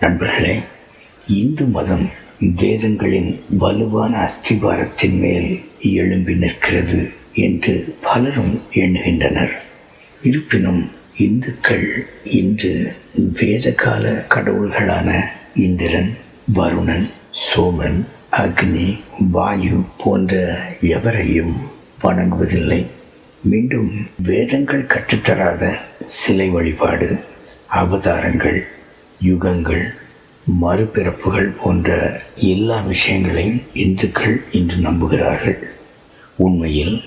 நண்பர்களே இந்து மதம் வேதங்களின் வலுவான அஸ்திபாரத்தின் மேல் எழும்பி நிற்கிறது என்று பலரும் எண்ணுகின்றனர். இருப்பினும் இந்துக்கள் இன்று வேதகால கடவுள்களான இந்திரன் வருணன் சோமன் அக்னி வாயு போன்ற எவரையும் வணங்குவதில்லை. மீண்டும் வேதங்கள் கற்றுத்தராத சிலை வழிபாடு அவதாரங்கள் யுகங்கள் மறுபிறப்புகள் போன்ற எல்லா விஷயங்களையும் இந்துக்கள் இன்று நம்புகிறார்கள். உண்மையில்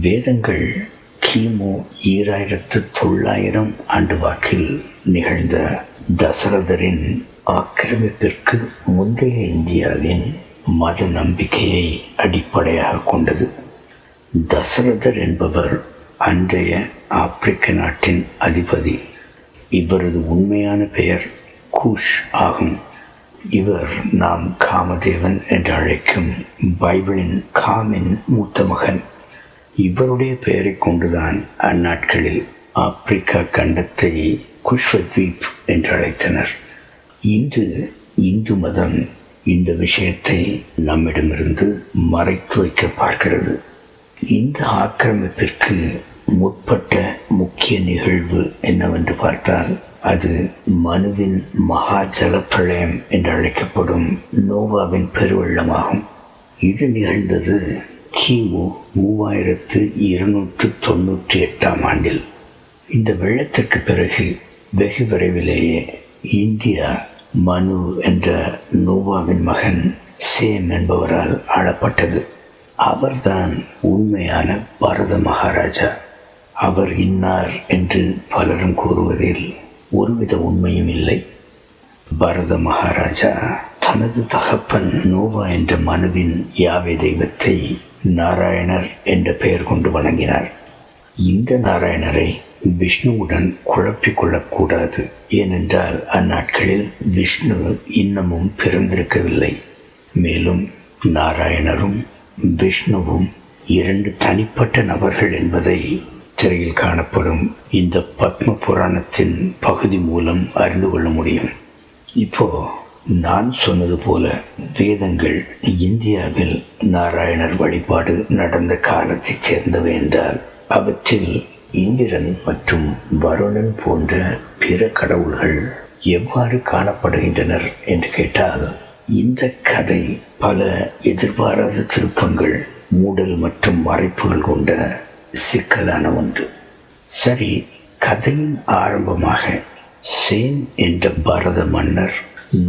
வேதங்கள் கிமு ஈராயிரத்து தொள்ளாயிரம் ஆண்டு வாக்கில் நிகழ்ந்த தசரதரின் ஆக்கிரமிப்பிற்கு முந்தைய இந்தியாவின் மத நம்பிக்கையை அடிப்படையாக கொண்டது. தசரதர் என்பவர் அன்றைய ஆப்பிரிக்க நாட்டின் அதிபதி. இவரது உண்மையான பெயர் கூஷ் ஆகும். இவர் நாம் காமதேவன் என்று அழைக்கும் பைபிளின் காமின் மூத்த மகன். இவருடைய பெயரை கொண்டுதான் அந்நாட்களில் ஆப்பிரிக்கா கண்டத்தை குஷ்வத்வீப் என்று அழைத்தனர். இன்று இந்து மதம் இந்த விஷயத்தை நம்மிடமிருந்து மறைத்து வைக்க பார்க்கிறது. இந்த ஆக்கிரமிப்பிற்கு முற்பட்ட முக்கிய நிகழ்வு என்னவென்று பார்த்தால் அது மனுவின் மகா ஜலப்பிரளயம் என்று அழைக்கப்படும் நோவாவின் பெருவெள்ளமாகும். இது நிகழ்ந்தது கிமு மூவாயிரத்து இருநூற்று தொண்ணூற்றி எட்டாம் ஆண்டில். இந்த வெள்ளத்திற்கு பிறகு வெகு விரைவிலேயே இந்தியா மனு என்ற நோவாவின் மகன் சேம் என்பவரால் ஆளப்பட்டது. அவர்தான் உண்மையான பாரத மகாராஜா. அவர் இன்னார் என்று பலரும் கூறுவதில் ஒருவித உண்மையும் இல்லை. பரத மகாராஜா தனது தகப்பன் நோவா என்ற மனுவின் யாவை தெய்வத்தை நாராயணர் என்ற பெயர் கொண்டு வணங்கினார். இந்த நாராயணரை விஷ்ணுவுடன் குழப்பிக் கொள்ளக்கூடாது. ஏனென்றால் அந்நாட்களில் விஷ்ணு இன்னமும் பிறந்திருக்கவில்லை. மேலும் நாராயணரும் விஷ்ணுவும் இரண்டு தனிப்பட்ட நபர்கள் என்பதை திரையில் காணப்படும் இந்த பத்ம புராணத்தின் பகுதி மூலம் அறிந்து கொள்ள முடியும். இப்போ நான் சொன்னது போல வேதங்கள் இந்தியாவில் நாராயணர் வழிபாடு நடந்த காலத்தைச் சேர்ந்தவை என்றால் அவற்றில் இந்திரன் மற்றும் வருணன் போன்ற பிற கடவுள்கள் எவ்வாறு காணப்படுகின்றனர் என்று கேட்டால் இந்த கதை பல எதிர்பாராத திருப்பங்கள் மூடல் மற்றும் மறைப்புகள் கொண்ட சிக்கலான ஒன்று. சரி கதையின் ஆரம்பமாக சேன் என்ற பாரத மன்னர்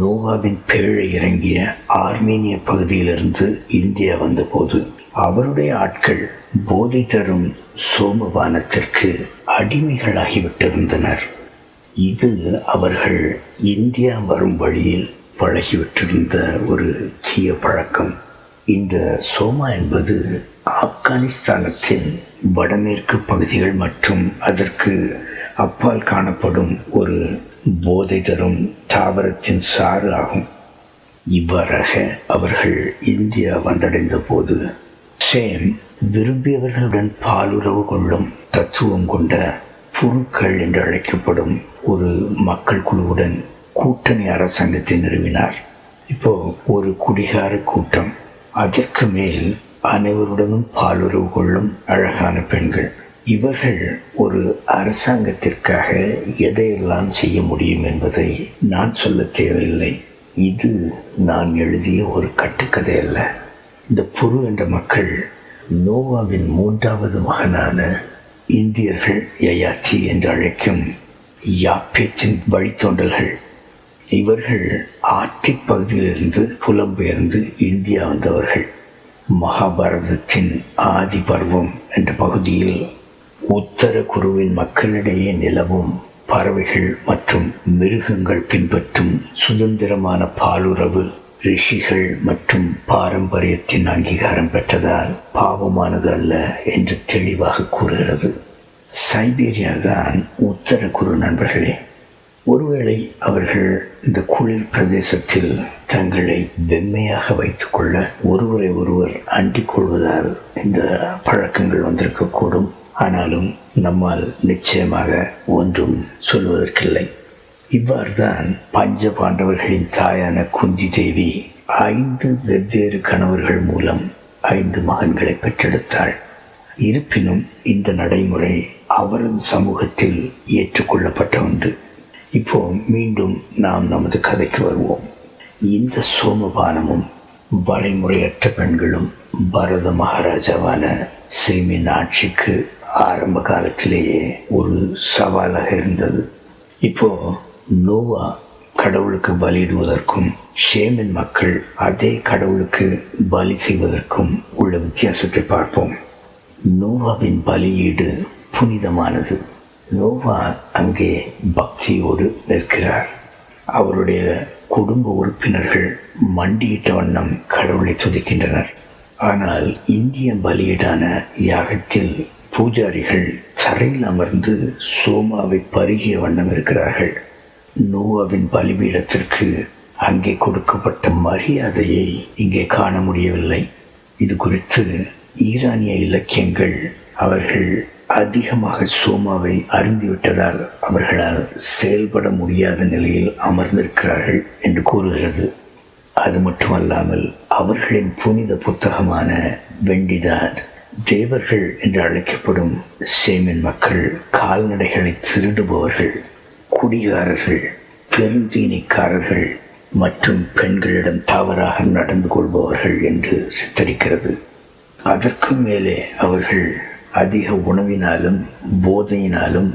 நோவாவின் பேழை இறங்கிய ஆர்மீனிய பகுதியிலிருந்து இந்தியா வந்தபோது அவருடைய ஆட்கள் போதை தரும் சோமவானத்திற்கு அடிமைகளாகிவிட்டிருந்தனர். இது அவர்கள் இந்தியா வரும் வழியில் பழகிவிட்டிருந்த ஒரு தீய பழக்கம். இந்த சோமா என்பது ஆப்கானிஸ்தானத்தின் வடமேற்கு பகுதிகள் மற்றும் அதற்கு அப்பால் காணப்படும் ஒரு போதை தரும் தாவரத்தின் சாறு ஆகும். இவ்வாறாக அவர்கள் இந்தியா வந்தடைந்த போது சேம் விரும்பியவர்களுடன் பாலுறவு கொள்ளும் தத்துவம் கொண்ட புருக்கள் என்று அழைக்கப்படும் ஒரு மக்கள் குழுவுடன் கூட்டணி அரசாங்கத்தை நிறுவினார். இப்போ ஒரு குடிகார கூட்டம். அதற்கு மேல் அனைவருடனும் பாலுறவு கொள்ளும் அழகான பெண்கள். இவர்கள் ஒரு அரசாங்கத்திற்காக எதையெல்லாம் செய்ய முடியும் என்பதை நான் சொல்ல தேவையில்லை. இது நான் எழுதிய ஒரு கட்டுக்கதை அல்ல. இந்த புரு என்ற மக்கள் நோவாவின் மூன்றாவது மகனான இந்தியர்கள் யயாச்சி என்று அழைக்கும் யாப்பேச்சின் வழித்தோண்டல்கள் இவர்கள் ஆர்டிக் பகுதியிலிருந்து புலம்பெயர்ந்து இந்தியா வந்தவர்கள். மகாபாரதத்தின் ஆதி பருவம் என்ற பகுதியில் உத்தர குருவின் மக்களிடையே நிலவும் பறவைகள் மற்றும் மிருகங்கள் பின்பற்றும் சுதந்திரமான பாலுறவு ரிஷிகள் மற்றும் பாரம்பரியத்தின் அங்கீகாரம் பெற்றதால் பாவமானது அல்ல என்று தெளிவாக கூறுகிறது. சைபீரியா தான் உத்தர குரு நண்பர்களே. ஒருவேளை அவர்கள் இந்த குளிர் பிரதேசத்தில் தங்களை வெம்மையாக வைத்துக்கொள்ள ஒருவரை ஒருவர் அண்டிக் கொள்வதால் இந்த பழக்கங்கள் வந்திருக்கக்கூடும். ஆனாலும் நம்மால் நிச்சயமாக ஒன்றும் சொல்வதற்கில்லை. இவ்வாறுதான் பஞ்ச பாண்டவர்களின் தாயான குந்தி தேவி ஐந்து வெவ்வேறு கணவர்கள் மூலம் ஐந்து மகன்களை பெற்றெடுத்தாள். இருப்பினும் இந்த நடைமுறை அவரது சமூகத்தில் ஏற்றுக்கொள்ளப்பட்ட ஒன்று. இப்போ மீண்டும் நாம் நமது கதைக்கு வருவோம். இந்த சோமபானமும் வரைமுறையற்ற பெண்களும் பரத மகாராஜாவான சேமின் ஆட்சிக்கு ஆரம்ப காலத்திலேயே ஒரு சவாலாக இருந்தது. இப்போ நோவா கடவுளுக்கு பலியிடுவதற்கும் ஷேமின் மக்கள் அதே கடவுளுக்கு பலி செய்வதற்கும் உள்ள வித்தியாசத்தை பார்ப்போம். நோவாவின் பலியீடு புனிதமானது. நோவா அங்கே பக்தியோடு நிற்கிறார். அவருடைய குடும்ப உறுப்பினர்கள் மண்டியிட்ட வண்ணம் கடவுளை துதிக்கின்றனர். ஆனால் இந்திய பலியீடான யாகத்தில் பூஜாரிகள் தரையில் அமர்ந்து சோமாவை பருகிய வண்ணம் இருக்கிறார்கள். நோவாவின் பலிபீடத்திற்கு அங்கே கொடுக்கப்பட்ட மரியாதையை இங்கே காண முடியவில்லை. இது குறித்து ஈரானிய இலக்கியங்கள் அவர்கள் அதிகமாக சோமாவை அருந்திவிட்டதால் அவர்களால் செயல்பட முடியாத நிலையில் அமர்ந்திருக்கிறார்கள் என்று கூறுகிறது. அது மட்டுமல்லாமல் அவர்களின் புனித புத்தகமான வெண்டிதாத் தேவர்கள் என்று அழைக்கப்படும் சேமின் மக்கள் கால்நடைகளை திருடுபவர்கள் குடிகாரர்கள் பெருந்தீனிக்காரர்கள் மற்றும் பெண்களிடம் தவறாக நடந்து கொள்பவர்கள் என்று சித்தரிக்கிறது. அதற்கும் மேலே அவர்கள் அதிக உணவினாலும் போதையினாலும்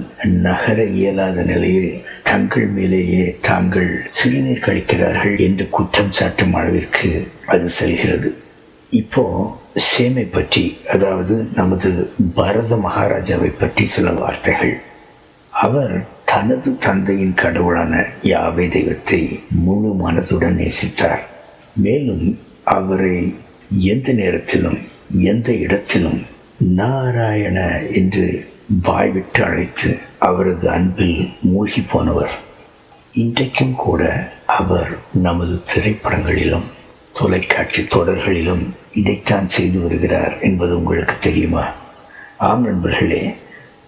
நகர இயலாத நிலையில் தங்கள் மேலேயே தாங்கள் சிறுநீர் கழிக்கிறார்கள் என்று குற்றம் சாட்டும் அளவிற்கு அது செல்கிறது. இப்போ சேமை பற்றி அதாவது நமது பரத மகாராஜாவை பற்றி சில வார்த்தைகள். அவர் தனது தந்தையின் கடவுளான யாவை தெய்வத்தை முழு மனதுடன் நேசித்தார். மேலும் அவரை எந்த நேரத்திலும் எந்த இடத்திலும் நாராயண என்று வாய்விட்டு அழைத்து அவரது அன்பில் மூழ்கி போனவர். இன்றைக்கும் கூட அவர் நமது திரைப்படங்களிலும் தொலைக்காட்சி தொடர்களிலும் இதைத்தான் செய்து வருகிறார் என்பது உங்களுக்கு தெரியுமா? ஆம் நண்பர்களே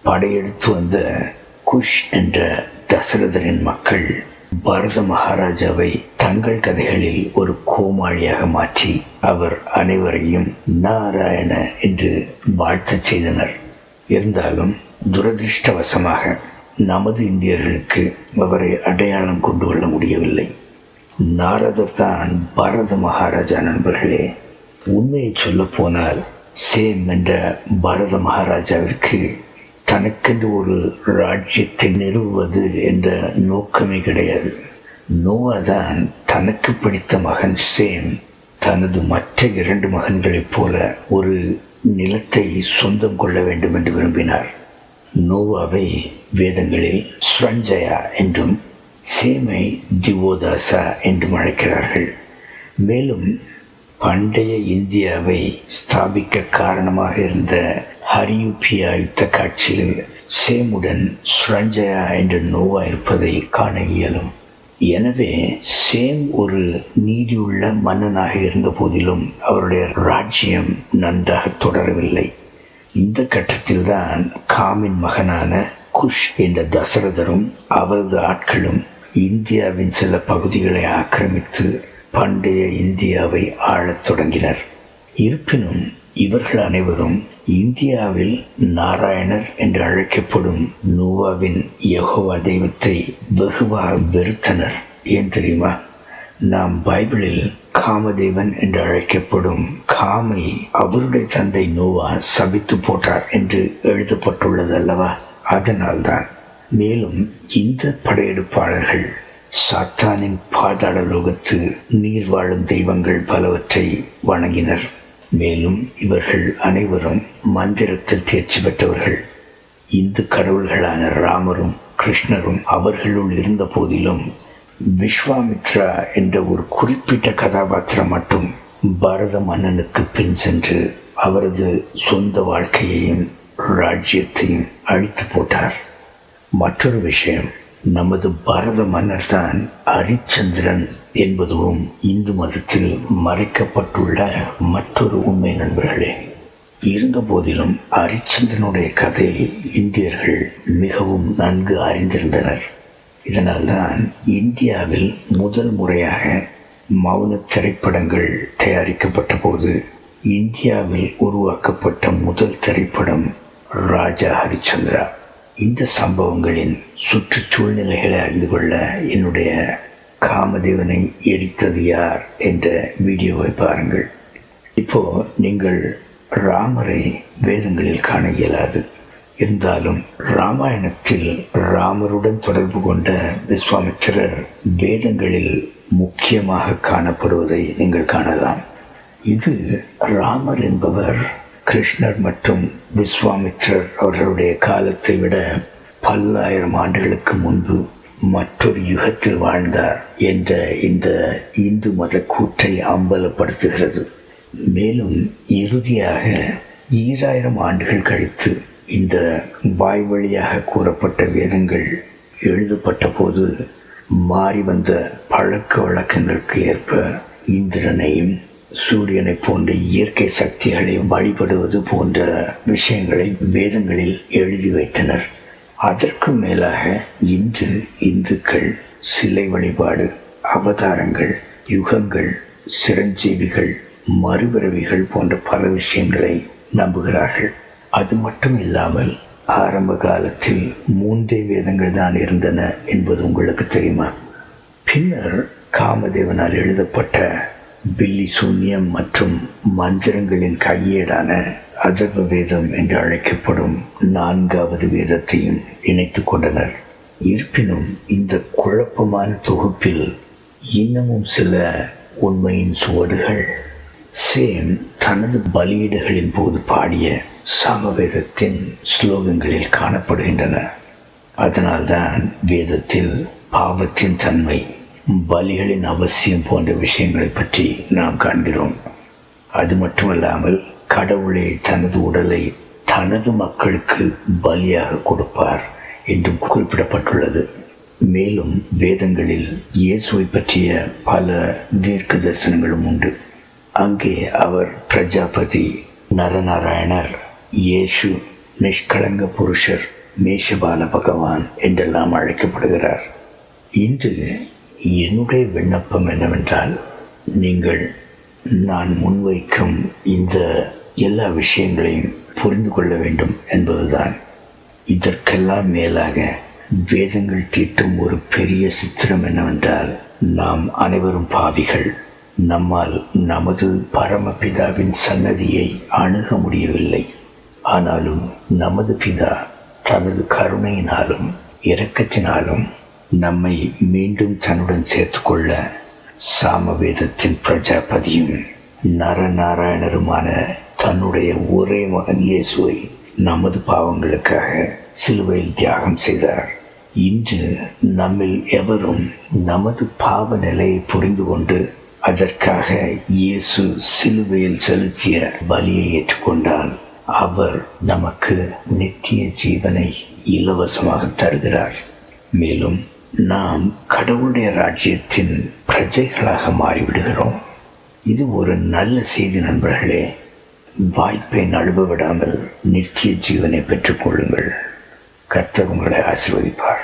படையெடுத்து வந்த குஷ் என்ற தசரதரின் மக்கள் பரத மகாராஜாவை தங்கள் கதைகளில் ஒரு கோமாளியாக மாற்றி அவர் அனைவரையும் நாராயண என்று வாழ்த்தச் செய்தனர். இருந்தாலும் துரதிருஷ்டவசமாக நமது இந்தியர்களுக்கு அவரை அடையாளம் கொண்டு கொள்ள முடியவில்லை. நாரதர் தான் பரத மகாராஜா நண்பர்களே. உண்மையை சொல்ல போனால் சேம் என்ற பரத மகாராஜாவிற்கு தனக்கென்று ஒரு ராஜ்யத்தை நிறுவுவது என்ற நோக்கமே கிடையாது. நோவா தான் தனக்கு பிடித்த மகன் சேம் தனது மற்ற இரண்டு மகன்களைப் போல ஒரு நிலத்தை சொந்தம் கொள்ள வேண்டும் என்று விரும்பினார். நோவாவை வேதங்களில் ஸ்ரஞ்சயா என்றும் சேமை திவோதாசா என்றும் அழைக்கிறார்கள். மேலும் பண்டைய இந்தியாவை ஸ்தாபிக்க காரணமாக இருந்த ஹரியுபியா யுத்த காட்சியில் சேமுடன் சுரஞ்சயா என்ற நோவா இருப்பதை காண இயலும். எனவே சேம் ஒரு நீதியுள்ள மன்னனாக இருந்த போதிலும் அவருடைய ராஜ்யம் நன்றாக தொடரவில்லை. இந்த கட்டத்தில்தான் காமின் மகனான குஷ் என்ற தசரதரும் அவரது ஆட்களும் இந்தியாவின் சில பகுதிகளை ஆக்கிரமித்து பண்டைய இந்தியாவை ஆளத் தொடங்கினர். இருப்பினும் இவர்கள் அனைவரும் இந்தியாவில் நாராயணர் என்று அழைக்கப்படும் நோவாவின் யகோவா தெய்வத்தை வெகுவாக வெறுத்தனர். ஏன் தெரியுமா? நாம் பைபிளில் காமதேவன் என்று அழைக்கப்படும் காமை அவருடைய தந்தை நோவா சபித்து போட்டார் என்று எழுதப்பட்டுள்ளது அல்லவா? அதனால்தான். மேலும் இந்த படையெடுப்பாளர்கள் சாத்தானின் பாதாள லோகத்து நீர் வாழும் தெய்வங்கள் பலவற்றை வணங்கினர். மேலும் இவர்கள் அனைவரும் மந்திரத்தில் தேர்ச்சி பெற்றவர்கள். இந்து கடவுள்களான ராமரும் கிருஷ்ணரும் அவர்களுள் இருந்த போதிலும் விஸ்வாமித்ரா என்ற ஒரு குறிப்பிட்ட கதாபாத்திரம் மட்டும் பாரத மன்னனுக்கு பின் சென்று அவரது சொந்த வாழ்க்கையையும் ராஜ்யத்தையும் அழித்து போட்டார். மற்றொரு விஷயம் நமது பாரத மன்னர் தான் ஹரிச்சந்திரன் என்பதும் இந்து மதத்தில் மறைக்கப்பட்டுள்ள மற்றொரு உண்மை நண்பர்களே. இருந்த போதிலும் ஹரிச்சந்திரனுடைய கதையை இந்தியர்கள் மிகவும் நன்கு அறிந்திருந்தனர். இதனால்தான் இந்தியாவில் முதல் முறையாக மௌன திரைப்படங்கள் தயாரிக்கப்பட்ட போது இந்தியாவில் உருவாக்கப்பட்ட முதல் திரைப்படம் ராஜா ஹரிச்சந்திரா. இந்த சம்பவங்களின் சுற்றுச்சூழ்நிலைகளை அறிந்து கொள்ள என்னுடைய காமதேவனை எரித்தது யார் என்ற வீடியோவை பாருங்கள். இப்போ நீங்கள் ராமரை வேதங்களில் காண இயலாது. இருந்தாலும் ராமாயணத்தில் ராமருடன் தொடர்பு கொண்ட விஸ்வாமித்திரர் வேதங்களில் முக்கியமாக காணப்படுவதை நீங்கள் காணலாம். இது ராமர் என்பவர் கிருஷ்ணர் மற்றும் விஸ்வாமித்ரர் அவர்களுடைய காலத்தை விட பல்லாயிரம் ஆண்டுகளுக்கு முன்பு மற்றொரு யுகத்தில் வாழ்ந்தார் என்ற இந்த இந்து மத கூற்றை அம்பலப்படுத்துகிறது. மேலும் இறுதியாக ஈராயிரம் ஆண்டுகள் கழித்து இந்த வாய் வழியாக கூறப்பட்ட வேதங்கள் எழுதப்பட்ட போது மாறி வந்த பழக்க வழக்கங்களுக்கு ஏற்ப இந்திரனையும் சூரியனை போன்ற இயற்கை சக்திகளை வழிபடுவது போன்ற விஷயங்களை வேதங்களில் எழுதி வைத்தனர். அதற்கு மேலாக இன்று இந்துக்கள் சிலை வழிபாடு அவதாரங்கள் யுகங்கள் சிரஞ்சீவிகள் மறுபிறவிகள் போன்ற பல விஷயங்களை நம்புகிறார்கள். அது மட்டும் இல்லாமல் ஆரம்ப காலத்தில் மூன்றே வேதங்கள் தான் இருந்தன என்பது உங்களுக்கு தெரியுமா? பின்னர் காமதேவனால் எழுதப்பட்ட பில்லி சூன்யம் மற்றும் மந்திரங்களின் கையேடான அதர்வ வேதம் என்று அழைக்கப்படும் நான்காவது வேதத்தையும் இணைத்து கொண்டனர். இருப்பினும் இந்த குழப்பமான தொகுப்பில் இன்னமும் சில உண்மையின் சுவடுகள். சேம் தனது பலியீடுகளின் போது பாடிய சமவேதத்தின் ஸ்லோகங்களில் காணப்படுகின்றன. அதனால்தான் வேதத்தில் பாவத்தின் தன்மை பலிகளின் அவசியம் போன்ற விஷயங்களை பற்றி நாம் காண்கிறோம். அது மட்டுமல்லாமல் கடவுளே தனது உடலை தனது மக்களுக்கு பலியாக கொடுப்பார் என்றும் குறிப்பிடப்பட்டுள்ளது. மேலும் வேதங்களில் இயேசுவை பற்றிய பல தீர்க்க தரிசனங்களும் உண்டு. அங்கே அவர் பிரஜாபதி நரநாராயணர் இயேசு நிஷ்கலங்க புருஷர் மேஷபால பகவான் என்றெல்லாம் அழைக்கப்படுகிறார். இன்று என்னுடைய விண்ணப்பம் என்னவென்றால் நீங்கள் நான் முன்வைக்கும் இந்த எல்லா விஷயங்களையும் புரிந்து கொள்ள வேண்டும் என்பதுதான். இதற்கெல்லாம் மேலாக வேதங்கள் தீட்டும் ஒரு பெரிய சித்திரம் என்னவென்றால் நாம் அனைவரும் பாவிகள். நம்மால் நமது பரமபிதாவின் சன்னதியை அணுக முடியவில்லை. ஆனாலும் நமது பிதா தனது கருணையினாலும் இரக்கத்தினாலும் நம்மை மீண்டும் தன்னுடன் சேர்த்துக்கொள்ள சாமவேதத்தின் பிரஜாபதியும் நரநாராயணருமான தன்னுடைய ஒரே மகன் இயேசுவை நமது பாவங்களுக்காக சிலுவையில் தியாகம் செய்தார். இன்று நம்மில் எவரும் நமது பாவ நிலையை புரிந்து கொண்டு அதற்காக இயேசு சிலுவையில் செலுத்திய பலியை ஏற்றுக்கொண்டால் அவர் நமக்கு நித்திய ஜீவனை இலவசமாக தருகிறார். மேலும் நாம் கடவுளுடைய ராஜ்யத்தின் பிரஜைகளாக மாறிவிடுகிறோம். இது ஒரு நல்ல செய்தி நண்பர்களே. வாய்ப்பை நழுவ விடாமல் நித்திய ஜீவனை பெற்றுக்கொள்ளுங்கள் கர்த்தர் உங்களை ஆசிர்வதிப்பார்.